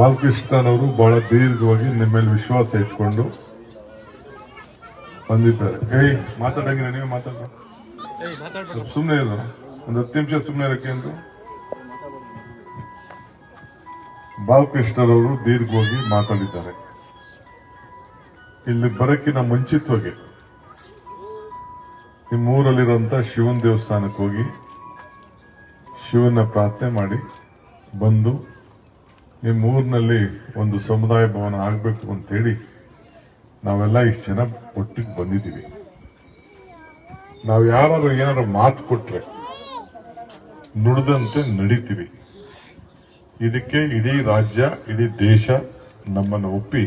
ಬಾಲಕೃಷ್ಣನವರು ಬಹಳ ದೀರ್ಘವಾಗಿ ನಿಮ್ಮ ಮೇಲೆ ವಿಶ್ವಾಸ ಇಟ್ಕೊಂಡು ಬಂದಿದ್ದಾರೆ. ಏಯ್, ಮಾತಾಡಂಗಿಲ್ಲ, ನೀವೇ ಮಾತಾಡ ಸುಮ್ಮನೆ ಇಲ್ಲ ಒಂದು ಹತ್ತು ನಿಮಿಷ ಸುಮ್ಮನೆ ಇರಕ್ಕೆ ಅಂತ ಬಾಲಕೃಷ್ಣರವರು ದೀರ್ಘವಾಗಿ ಮಾತಾಡಿದ್ದಾರೆ. ಇಲ್ಲಿ ಬರಕ್ಕಿನ ಮುಂಚಿತವಾಗಿ ನಿಮ್ಮ ಊರಲ್ಲಿರುವಂತ ಶಿವನ್ ದೇವಸ್ಥಾನಕ್ಕೆ ಹೋಗಿ ಶಿವನ ಪ್ರಾರ್ಥನೆ ಮಾಡಿ ಬಂದು ನಿಮ್ಮ ಊರಿನಲ್ಲಿ ಒಂದು ಸಮುದಾಯ ಭವನ ಆಗಬೇಕು ಅಂತೇಳಿ ನಾವೆಲ್ಲ ಇಷ್ಟು ಜನ ಒಟ್ಟಿಗೆ ಬಂದಿದ್ದೀವಿ. ನಾವು ಯಾರು ಏನಾದ್ರು ಮಾತು ಕೊಟ್ರೆ ನುಡಿದಂತೆ ನಡೀತೀವಿ. ಇದಕ್ಕೆ ಇಡೀ ರಾಜ್ಯ, ಇಡೀ ದೇಶ ನಮ್ಮನ್ನು ಒಪ್ಪಿ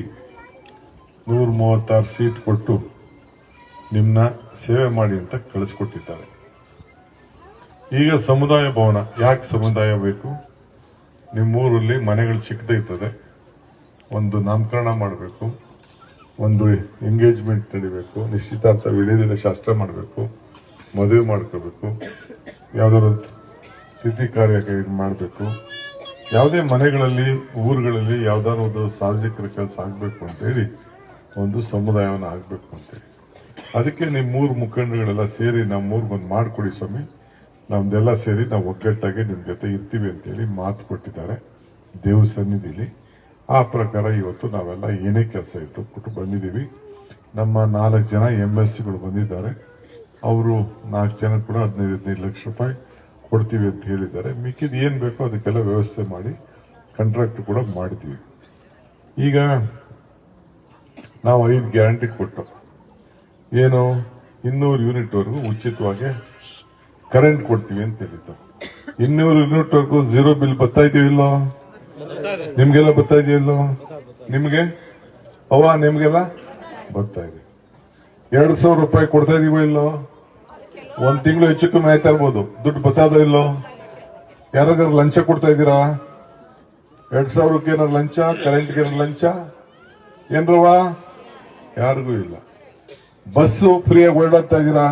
ನೂರ ಮೂವತ್ತಾರು ಸೀಟ್ ಕೊಟ್ಟು ನಿಮ್ಮನ್ನ ಸೇವೆ ಮಾಡಿ ಅಂತ ಕಳಿಸ್ಕೊಟ್ಟಿದ್ದಾರೆ. ಈಗ ಸಮುದಾಯ ಭವನ, ಯಾಕೆ ಸಮುದಾಯ ಬೇಕು? ನಿಮ್ಮೂರಲ್ಲಿ ಮನೆಗಳು ಚಿಕ್ಕದೈತದೆ ಒಂದು ನಾಮಕರಣ ಮಾಡಬೇಕು. ಒಂದು ಎಂಗೇಜ್ಮೆಂಟ್ ನಡಿಬೇಕು. ನಿಶ್ಚಿತಾರ್ಥ ವಿಡಿಯೋದಿನ ಶಾಸ್ತ್ರ ಮಾಡಬೇಕು. ಮದುವೆ ಮಾಡ್ಕೋಬೇಕು. ಯಾವ್ದಾದ್ರು ತಿಥಿ ಕಾರ್ಯ ಮಾಡಬೇಕು. ಯಾವುದೇ ಮನೆಗಳಲ್ಲಿ, ಊರುಗಳಲ್ಲಿ ಯಾವ್ದಾದ್ರು ಒಂದು ಸಾರ್ವಜನಿಕರ ಕೆಲಸ ಆಗಬೇಕು ಅಂತೇಳಿ, ಒಂದು ಸಮುದಾಯವನ್ನು ಆಗಬೇಕು ಅಂತೇಳಿ. ಅದಕ್ಕೆ ನಿಮ್ಮೂರು ಮುಖಂಡಗಳೆಲ್ಲ ಸೇರಿ ನಮ್ಮೂರಿಗೆ ಬಂದು ಮಾಡಿಕೊಡಿ ಸ್ವಾಮಿ. ನಮ್ದೆಲ್ಲ ಸೇರಿ ನಾವು ಒಗ್ಗಟ್ಟಾಗಿ ನಿಮ್ಮ ಜೊತೆ ಇರ್ತೀವಿ ಅಂತೇಳಿ ಮಾತು ಕೊಟ್ಟಿದ್ದಾರೆ. ದೇವ ಸನ್ನಿಧಿಲಿ. ಆ ಪ್ರಕಾರ ಇವತ್ತು ನಾವೆಲ್ಲ ಏನೇ ಕೆಲಸ ಇಟ್ಟು ಕೊಟ್ಟು ಬಂದಿದ್ದೀವಿ. ನಮ್ಮ ನಾಲ್ಕು ಜನ ಎಂ ಎಸ್ ಸಿಗಳು ಬಂದಿದ್ದಾರೆ. ಅವರು ನಾಲ್ಕು ಜನ ಕೂಡ ಹದಿನೈದು ಹದಿನೈದು ಲಕ್ಷ ರೂಪಾಯಿ ಕೊಡ್ತೀವಿ ಅಂತ ಹೇಳಿದ್ದಾರೆ. ಮಿಕ್ಕಿದ ಏನು ಬೇಕೋ ಅದಕ್ಕೆಲ್ಲ ವ್ಯವಸ್ಥೆ ಮಾಡಿ ಕಾಂಟ್ರಾಕ್ಟ್ ಕೂಡ ಮಾಡಿದ್ದೀವಿ ಈಗ ನಾವು ಐದು ಗ್ಯಾರಂಟಿ ಕೊಟ್ಟು, ಏನು ಇನ್ನೂರು ಯೂನಿಟ್ವರೆಗೂ ಉಚಿತವಾಗಿ ಕರೆಂಟ್ ಕೊಡ್ತೀವಿ ಅಂತ ಹೇಳಿದ್ದು ಇನ್ನೂರು ಯೂನಿಟ್ವರೆಗೂ ಝೀರೋ ಬಿಲ್ ಬರ್ತಾ ಇದೀವಿಲ್ಲೋ ನಿಮ್ಗೆಲ್ಲ ಬರ್ತಾ ಇದೆಯಲ್ಲೋ ನಿಮ್ಗೆ? ಅವ ನಿಮ್ಗೆಲ್ಲ? ಬರ್ತಾ ಇದೆ. ಎರಡು ಸಾವಿರ ರೂಪಾಯಿ ಕೊಡ್ತಾ ಇದೀವೋ ಇಲ್ಲೋ? ಒಂದ್ ತಿಂಗಳು ಹೆಚ್ಚು ಕಮ್ಮಿ ಆಯ್ತಾ ಇರ್ಬೋದು. ದುಡ್ಡು ಬತ್ತಾದೋ ಇಲ್ಲೋ? ಯಾರಾದ್ರೂ ಲಂಚ ಕೊಡ್ತಾ ಇದ್ದೀರಾ? ಎರಡ್ ಸಾವಿರಕ್ಕೆ ಏನಾರು ಲಂಚ? ಕರೆಂಟ್ಗೆ ಏನಾರು ಲಂಚ? ಏನ್ರವ ಯಾರಿಗೂ ಇಲ್ಲ. ಬಸ್ಸು ಫ್ರೀಯಾಗಿ ಓಡಾಡ್ತಾ ಇದ್ದೀರಾ?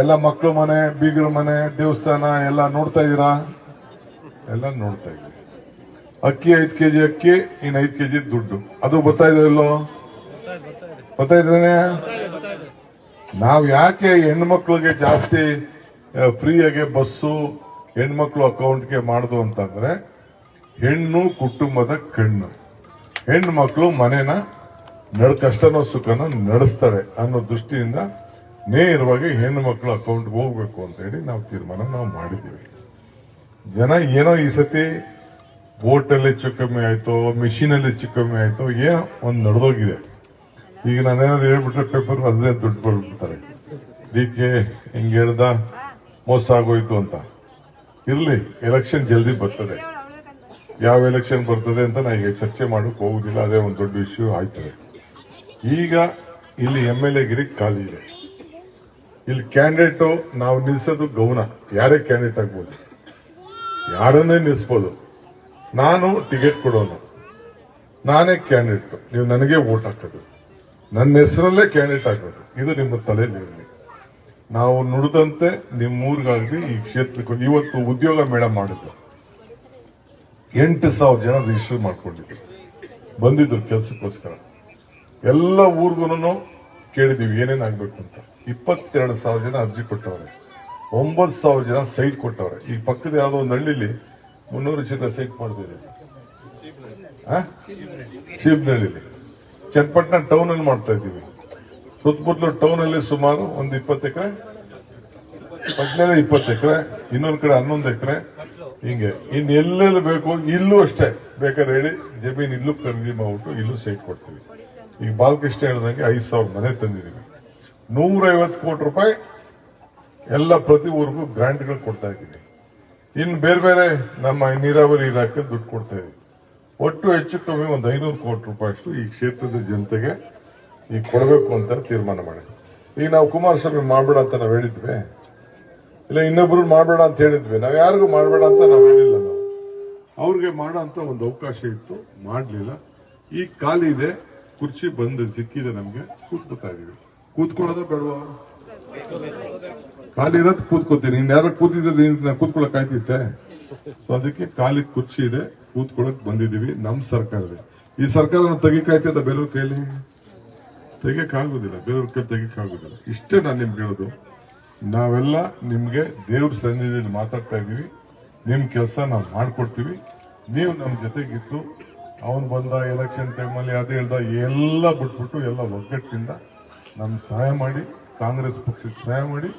ಎಲ್ಲ ಮಕ್ಕಳು ಮನೆ, ಬೀಗರ ಮನೆ, ದೇವಸ್ಥಾನ ಎಲ್ಲ ನೋಡ್ತಾ ಇದ್ದೀರಾ? ಎಲ್ಲ ನೋಡ್ತಾ ಇದ್ದೀವಿ. ಅಕ್ಕಿ ಐದ್ ಕೆಜಿ, ಅಕ್ಕಿ, ಇನ್ನು ಐದು ಕೆ ಕೆಜಿ ದುಡ್ಡು. ಅದು ಬರ್ತಾ ಇಲ್ಲೋ ಬರ್ತಾ ಇದ್ರೇನೆ ನಾವು ಯಾಕೆ ಹೆಣ್ಮಕ್ಳಿಗೆ ಜಾಸ್ತಿ ಫ್ರೀಯಾಗಿ ಬಸ್ಸು ಹೆಣ್ಮಕ್ಳು ಅಕೌಂಟ್ಗೆ ಮಾಡುದು ಅಂತಂದ್ರೆ, ಹೆಣ್ಣು ಕುಟುಂಬದ ಕಣ್ಣು. ಹೆಣ್ಣು ಮಕ್ಕಳು ಮನೇನ ನಡ್, ಕಷ್ಟನೋ ಸುಖನೋ ನಡೆಸ್ತಾರೆ ಅನ್ನೋ ದೃಷ್ಟಿಯಿಂದ ನೇರವಾಗಿ ಹೆಣ್ಣು ಮಕ್ಕಳ ಅಕೌಂಟ್ಗೆ ಹೋಗ್ಬೇಕು ಅಂತ ಹೇಳಿ ನಾವು ತೀರ್ಮಾನ ನಾವು ಮಾಡಿದ್ದೀವಿ. ಜನ ಏನೋ ಈ ಸತಿ ಅಲ್ಲಿ ಹೆಚ್ಚು ಕಮ್ಮಿ ಆಯ್ತು ಮಿಷಿನಲ್ಲಿ ಹೆಚ್ಚು ಕಮ್ಮಿ ಆಯ್ತು, ಏನೋ ಒಂದು ನಡೆದೋಗಿದೆ. ಈಗ ನಾನೇನಾದ್ರು ಹೇಳ್ಬಿಟ್ರೆ ಪೇಪರ್ ಅದೇ ದುಡ್ಡು ಬರ್ಬಿಡ್ತಾರೆ. ಡಿ ಕೆ ಹಿಂಗೆ ಹೇಳ್ದ, ಮೋಸ ಆಗೋಯ್ತು ಅಂತ. ಇರಲಿ ಎಲೆಕ್ಷನ್ ಜಲ್ದಿ ಬರ್ತದೆ. ಯಾವ ಎಲೆಕ್ಷನ್ ಬರ್ತದೆ ಅಂತ ನಾ ಈಗ ಚರ್ಚೆ ಮಾಡಕ್ ಹೋಗುದಿಲ್ಲ, ಅದೇ ಒಂದು ದೊಡ್ಡ ಇಶ್ಯೂ ಆಯ್ತದೆ. ಈಗ ಇಲ್ಲಿ ಎಂ ಎಲ್ ಎ ಗಿರಿ ಖಾಲಿ ಇದೆ. ಇಲ್ಲಿ ಕ್ಯಾಂಡಿಡೇಟು ನಾವು ನಿಲ್ಸೋದು ಗೌನ ಯಾರೇ ಕ್ಯಾಂಡಿಡೇಟ್ ಆಗ್ಬೋದು. ಯಾರನ್ನೇ ನಿಲ್ಸ್ಬೋದು. ನಾನು ಟಿಕೆಟ್ ಕೊಡೋನು. ನಾನೇ ಕ್ಯಾಂಡಿಡೇಟ್. ನೀವು ನನಗೆ ವೋಟ್ ಹಾಕೋದು. ನನ್ನ ಹೆಸರಲ್ಲೇ ಕ್ಯಾಂಡಿಡೇಟ್ ಆಗೋದು. ಇದು ನಿಮ್ಮ ತಲೆಯಲ್ಲಿ ಇರಲಿ ನಾವು ನುಡಿದಂತೆ ನಿಮ್ಮೂರಿಗಾಗಲಿ ಈ ಕ್ಷೇತ್ರಕ್ಕೆ ಇವತ್ತು ಉದ್ಯೋಗ ಮೇಳ ಮಾಡಿದ್ದು. ಎಂಟು ಸಾವಿರ ಜನ ರಿಜಿಸ್ಟರ್ ಮಾಡ್ಕೊಂಡಿದ್ರು ಬಂದಿದ್ರು ಕೆಲಸಕ್ಕೋಸ್ಕರ. ಎಲ್ಲ ಊರ್ಗು ಕೇಳಿದೀವಿ ಏನೇನು ಆಗಬೇಕು ಅಂತ. ಇಪ್ಪತ್ತೆರಡು ಸಾವಿರ ಜನ ಅರ್ಜಿ ಕೊಟ್ಟವ್ರೆ. ಒಂಬತ್ತು ಸಾವಿರ ಜನ ಸೈಟ್ ಕೊಟ್ಟವ್ರೆ. ಈ ಪಕ್ಕದ ಯಾವುದೋ ಒಂದು ಹಳ್ಳಿಲಿ ಮುನ್ನೂರು ಜನ ಸೈಟ್ ಮಾಡ್ತಿದೆ ಸೀಬ್ನಹಳ್ಳಿಲಿ ಚನ್ನಪಟ್ಟಣ ಟೌನ್ ಅಲ್ಲಿ ಮಾಡ್ತಾ ಇದ್ದೀವಿ. ಸುತ್ತಮುತ್ತಲು ಟೌನ್ ಅಲ್ಲಿ ಸುಮಾರು ಒಂದು ಇಪ್ಪತ್ತು ಎಕರೆ ಹದಿನೈದು ಇಪ್ಪತ್ತು ಎಕರೆ, ಇನ್ನೊಂದು ಕಡೆ ಹನ್ನೊಂದು ಎಕರೆ. ಹಿಂಗೆ. ಇನ್ನು ಎಲ್ಲೆಲ್ಲಿ ಬೇಕು, ಇಲ್ಲೂ ಅಷ್ಟೇ. ಬೇಕಾದ್ರೆ ಹೇಳಿ, ಜಮೀನು ಇಲ್ಲೂ ಖರೀದಿ ಮಾಡ್ಬಿಟ್ಟು ಇಲ್ಲೂ ಸೈಟ್ ಕೊಡ್ತೀವಿ. ಈಗ ಬಾಲಕೃಷ್ಣ ಹೇಳಿದಂಗೆ ಐದು ಸಾವಿರ ಮನೆ ತಂದಿದ್ದೀವಿ. ನೂರ ಐವತ್ತು ಕೋಟಿ ರೂಪಾಯಿ ಎಲ್ಲ ಪ್ರತಿ ಊರಿಗೂ ಗ್ರಾಂಟ್ಗಳು ಕೊಡ್ತಾ ಇದ್ದೀವಿ. ಇನ್ನು ಬೇರೆ ಬೇರೆ ನಮ್ಮ ನೀರಾವರಿ ಇಲಾಖೆ ದುಡ್ಡು ಕೊಡ್ತಾ ಇದ್ದೀವಿ ಒಟ್ಟು ಹೆಚ್ಚು ಕಮ್ಮಿ ಒಂದು ಐನೂರು ಕೋಟಿ ರೂಪಾಯಿ ಅಷ್ಟು ಈ ಕ್ಷೇತ್ರದ ಜನತೆಗೆ ಈಗ ಕೊಡಬೇಕು ಅಂತ ತೀರ್ಮಾನ ಮಾಡಿದ್ವಿ. ಈಗ ನಾವು ಕುಮಾರಸ್ವಾಮಿ ಮಾಡಬೇಡ ಅಂತ ನಾವು ಹೇಳಿದ್ವಿ. ಇಲ್ಲ, ಇನ್ನೊಬ್ರು ಮಾಡಬೇಡ ಅಂತ ಹೇಳಿದ್ವಿ. ನಾವು ಯಾರಿಗೂ ಮಾಡಬೇಡ ಅಂತ ನಾವು ಹೇಳಿಲ್ಲ ನಾವು. ಅವ್ರಿಗೆ ಮಾಡೋ ಅಂತ ಒಂದು ಅವಕಾಶ ಇತ್ತು. ಮಾಡಲಿಲ್ಲ. ಈಗ ಖಾಲಿ ಇದೆ. ಕುರ್ಚಿ ಬಂದು ಸಿಕ್ಕಿದೆ ನಮ್ಗೆ ಕೂತ್ಕೊತಾ ಇದೀವಿ ಕೂತ್ಕೊಳ್ಳೋದ ಬೇಡವಾ? ಖಾಲಿ ಇರೋದು ಕೂತ್ಕೋತೀನಿ. ಇನ್ ಯಾರು ಕೂತಿದ್ದ ಕೂತ್ಕೊಳ್ಳಕ್ ಆಯ್ತಿತ್ತೆ? ಸೊ ಅದಕ್ಕೆ ಖಾಲಿ ಕುರ್ಚಿ ಇದೆ, ಕೂತ್ಕೊಳಕ್ ಬಂದಿದೀವಿ ನಮ್ಮ ಸರ್ಕಾರವೇ ಈ ಸರ್ಕಾರನ ತೆಗಿಕಾಯ್ತದ ಬೇರೆಯವ್ರ ಕೈಲಿ ತೆಗಿಯಕ್ಕಾಗೋದಿಲ್ಲ ಬೇರೆಯವ್ರ ಕೈ ತೆಗಿಯಕ್ಕಾಗೋದಿಲ್ಲ ಇಷ್ಟೇ ನಾನು ನಿಮ್ಗೆ ಹೇಳೋದು. ನಾವೆಲ್ಲ ನಿಮ್ಗೆ ದೇವ್ರ ಸನ್ನಿಧಿಯಲ್ಲಿ ಮಾತಾಡ್ತಾ ಇದೀವಿ ನಿಮ್ ಕೆಲಸ ನಾವು ಮಾಡ್ಕೊಡ್ತೀವಿ. ನೀವು ನಮ್ಮ ಜೊತೆಗಿತ್ತು ಅವನು ಬಂದ ಎಲೆಕ್ಷನ್ ಟೈಮಲ್ಲಿ ಅದೇ ಹೇಳ್ದ ಎಲ್ಲ ಬಿಟ್ಬಿಟ್ಟು ಎಲ್ಲ ಒಗ್ಗಟ್ಟಿಂದ ನಮ್ಗೆ ಸಹಾಯ ಮಾಡಿ ಕಾಂಗ್ರೆಸ್ ಪಕ್ಷಕ್ಕೆ ಸಹಾಯ ಮಾಡಿ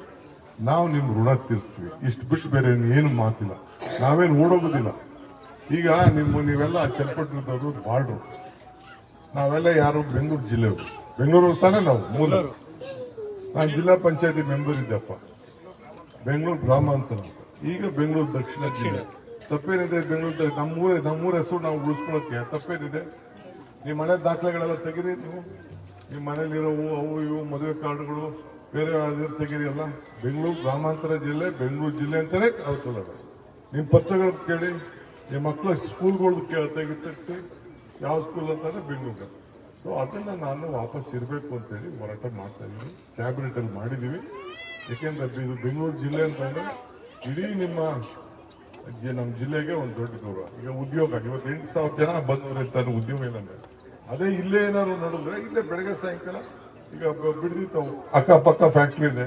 ನಾವು ನಿಮ್ಮ ಋಣ ತೀರಿಸ್ತೀವಿ. ಇಷ್ಟು ಬಿಟ್ಟು ಬೇರೆ ಏನು ಮಾತಿಲ್ಲ. ನಾವೇನು ಓಡೋಗೋದಿಲ್ಲ. ಈಗ ನಿಮ್ಮ ನೀವೆಲ್ಲ ಚನ್ನಪಟ್ಟಣದವರು ಬಾರ್ಡ್ರು ನಾವೆಲ್ಲ ಯಾರು? ಬೆಂಗಳೂರು ಜಿಲ್ಲೆಯವರು. ಬೆಂಗಳೂರು ತಾನೇ ನಾವು ಮೂಲ. ನಾನು ಜಿಲ್ಲಾ ಪಂಚಾಯತಿ ಮೆಂಬರ್ ಇದ್ದಪ್ಪ ಬೆಂಗಳೂರು ಗ್ರಾಮಾಂತರ. ಈಗ ಬೆಂಗಳೂರು ದಕ್ಷಿಣ ಜಿಲ್ಲೆ. ತಪ್ಪೇನಿದೆ ಬೆಂಗಳೂರು, ನಮ್ಮೂರ ನಮ್ಮೂರ ಹೆಸರು ನಾವು ಉಳಿಸ್ಕೊಳಕ್ಕೆ ತಪ್ಪೇನಿದೆ? ನಿಮ್ಮ ಮನೆ ದಾಖಲೆಗಳೆಲ್ಲ ತೆಗೀರಿ ನೀವು? ನಿಮ್ಮ ಮನೇಲಿರೋವು ಅವು ಇವು, ಮದುವೆ ಕಾರ್ಡ್ಗಳು, ಬೇರೆ ತೆಗೀರಿ ಎಲ್ಲ ಬೆಂಗಳೂರು ಗ್ರಾಮಾಂತರ ಜಿಲ್ಲೆ, ಬೆಂಗಳೂರು ಜಿಲ್ಲೆ ಅಂತಲೇ ಅವತ್ತಲ್ಲ ನಿಮ್ಮ ಪತ್ರಗಳು ಕೇಳಿ, ನಿಮ್ಮ ಮಕ್ಕಳು ಸ್ಕೂಲ್ಗಳು ಕೇಳ ತೆಗಿ ಯಾವ ಸ್ಕೂಲ್ ಅಂತಂದ್ರೆ ಬೆಂಗಳೂರು. ಸೊ ಅದನ್ನು ನಾನು ವಾಪಸ್ ಇರಬೇಕು ಅಂತೇಳಿ ಹೋರಾಟ ಮಾಡ್ತಾ ಇದ್ದೀನಿ. ಕ್ಯಾಬಿನೆಟಲ್ಲಿ ಮಾಡಿದ್ದೀವಿ. ಯಾಕೆಂದ್ರೆ ಇದು ಬೆಂಗಳೂರು ಜಿಲ್ಲೆ ಅಂತಂದರೆ, ಇಡೀ ನಿಮ್ಮ ನಮ್ಮ ಜಿಲ್ಲೆಗೆ ಒಂದು ದೊಡ್ಡ ಗೌರವ. ಈಗ ಉದ್ಯೋಗ, ಇವತ್ತು ಎಂಟು ಸಾವಿರ ಜನ ಬಂದವರು ಇರ್ತಾರೆ ಉದ್ಯೋಗ ಏನಂದ್ರೆ ಅದೇ ಇಲ್ಲೇ ಏನಾದ್ರು ನೋಡಿದ್ರೆ ಇಲ್ಲೇ ಬೆಳಗ್ಗೆ ಸಾಯಂಕಾಲ ಈಗ ಬಿಡದಿತ್ತು ಬಿಡ್ದಿತ್ತು ಅಕ್ಕಪಕ್ಕ ಫ್ಯಾಕ್ಟ್ರಿ ಇದೆ.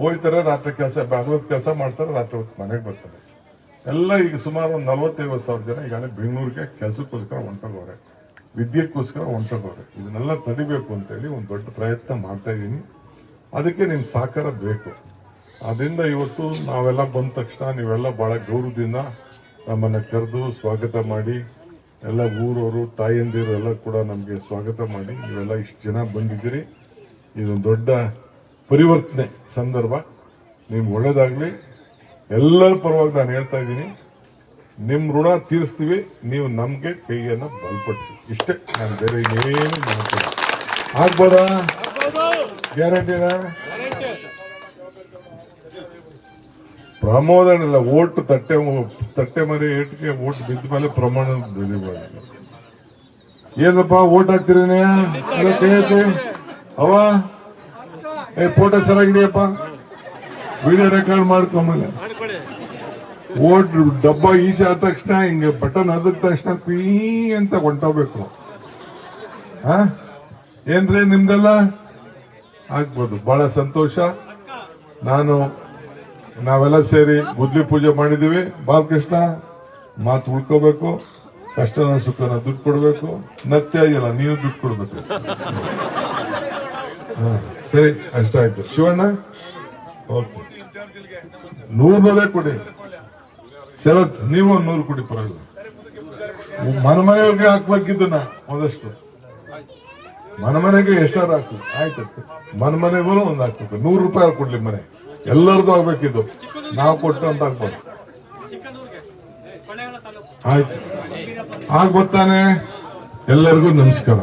ಹೋಯ್ತಾರೆ, ರಾತ್ರಿ ಕೆಲಸ ಹಗಲೊತ್ತು ಕೆಲಸ ಮಾಡ್ತಾರೆ, ರಾತ್ರಿ ಹೊತ್ತು ಮನೆಗೆ ಬರ್ತಾರೆ. ಎಲ್ಲ ಈಗ ಸುಮಾರು ಒಂದು ನಲವತ್ತೈವತ್ತು ಸಾವಿರ ಜನ ಈಗಾಗಲೇ ಬೆಂಗಳೂರಿಗೆ ಕೆಲಸಕ್ಕೋಸ್ಕರ ಹೊಂಟೋಗವ್ರೆ ವಿದ್ಯೆಗೋಸ್ಕರ ಹೊಂಟೋಗವ್ರೆ ಇದನ್ನೆಲ್ಲ ತಡಿಬೇಕು ಅಂತೇಳಿ ಒಂದು ದೊಡ್ಡ ಪ್ರಯತ್ನ ಮಾಡ್ತಾ ಇದ್ದೀನಿ. ಅದಕ್ಕೆ ನಿಮ್ಮ ಸಹಕಾರ ಬೇಕು. ಅದರಿಂದ ಇವತ್ತು ನಾವೆಲ್ಲ ಬಂದ ತಕ್ಷಣ ನೀವೆಲ್ಲ ಬಹಳ ಗೌರವದಿಂದ ನಮ್ಮನ್ನ ಕರೆದು ಸ್ವಾಗತ ಮಾಡಿ ಎಲ್ಲ ಊರವರು ತಾಯಂದಿರು ಎಲ್ಲ ಕೂಡ ನಮಗೆ ಸ್ವಾಗತ ಮಾಡಿ ನೀವೆಲ್ಲ ಇಷ್ಟು ಜನ ಬಂದಿದ್ದೀರಿ. ಇದೊಂದು ದೊಡ್ಡ ಪರಿವರ್ತನೆ ಸಂದರ್ಭ. ನಿಮ್ಗೆ ಒಳ್ಳೇದಾಗಲಿ. ಎಲ್ಲರ ಪರವಾಗಿ ನಾನು ಹೇಳ್ತಾ ಇದ್ದೀನಿ ನಿಮ್ಮ ಋಣ ತೀರಿಸ್ತೀವಿ ನೀವು ನಮಗೆ ಕೈಯನ್ನು ಬಲಪಡಿಸಿ. ಇಷ್ಟೇ ನಾನು ಬೇರೆ ಇನ್ನೇನು ಮಾಡ್ತೀನಿ ಆಗ್ಬೋದಾ? ಗ್ಯಾರಂಟಿನಾ ಪ್ರಮೋದನಿಲ್ಲ ಓಟ್ ತಟ್ಟೆ ತಟ್ಟೆ ಮರಿ ಏಟಿಗೆ ಓಟ್ ಬಿದ್ದ ಮೇಲೆ ಪ್ರಮಾಣ ಏನಪ್ಪ ಓಟ್ ಹಾಕ್ತೀರೇನೆ. ಅವ ಏ ಫೋಟೋ ಸರಿಯಾಗಿದೆಯಪ್ಪ ವಿಡಿಯೋ ರೆಕಾರ್ಡ್ ಮಾಡ್ಕೊಂಬಲ್ಲ ಓಟ್ ಡಬ್ಬ ಈಚೆ ಆದ ತಕ್ಷಣ, ಹಿಂಗೆ ಬಟನ್ ಆದ ತಕ್ಷಣ ಪೀ ಅಂತ ಹೊಂಟೋಗ್ಬೇಕು ಹಾ ಏನ್ರಿ ನಿಮ್ದೆಲ್ಲ? ಆಗ್ಬೋದು. ಬಹಳ ಸಂತೋಷ. ನಾನು ನಾವೆಲ್ಲ ಸೇರಿ ಗುದ್ಲಿ ಪೂಜೆ ಮಾಡಿದೀವಿ ಬಾಲಕೃಷ್ಣ, ಮಾತು ಉಳ್ಕೋಬೇಕು. ಕಷ್ಟನ ಸುಖನ ದುಡ್ಡು ಕೊಡಬೇಕು. ನತ್ಯ ಇದೆಯಲ್ಲ ನೀವು ದುಡ್ಡು ಕೊಡ್ಬೇಕು. ಸರಿ ಅಷ್ಟಾಯ್ತು ಶಿವಣ್ಣ? ಓಕೆ. ನೂರ್ನೂರೇ ಕೊಡಿ. ಶರತ್, ನೀವು ಒಂದು ನೂರು ಕೊಡಿ, ಪರವಾಗಿಲ್ಲ. ಮನ ಮನೆಯವ್ರಿಗೆ ಹಾಕ್ಬೇಕಿದ್ದನ್ನ ಒಂದಷ್ಟು ಮನೆ ಮನೆಗೆ ಎಷ್ಟಾರು ಹಾಕು ಆಯ್ತು. ಮನೆ ಮನೆಗೂ ಒಂದು ಹಾಕ್ಬೇಕು. ನೂರು ರೂಪಾಯಿ ಕೊಡ್ಲಿ ಮನೆ. ಎಲ್ಲರದು ಆಗ್ಬೇಕಿದ್ದು ನಾವು ಕೊಟ್ಟು ಅಂತ ಆಗ್ಬೋದು. ಆಯ್ತು. ಆಗ ಎಲ್ಲರಿಗೂ ನಮಸ್ಕಾರ.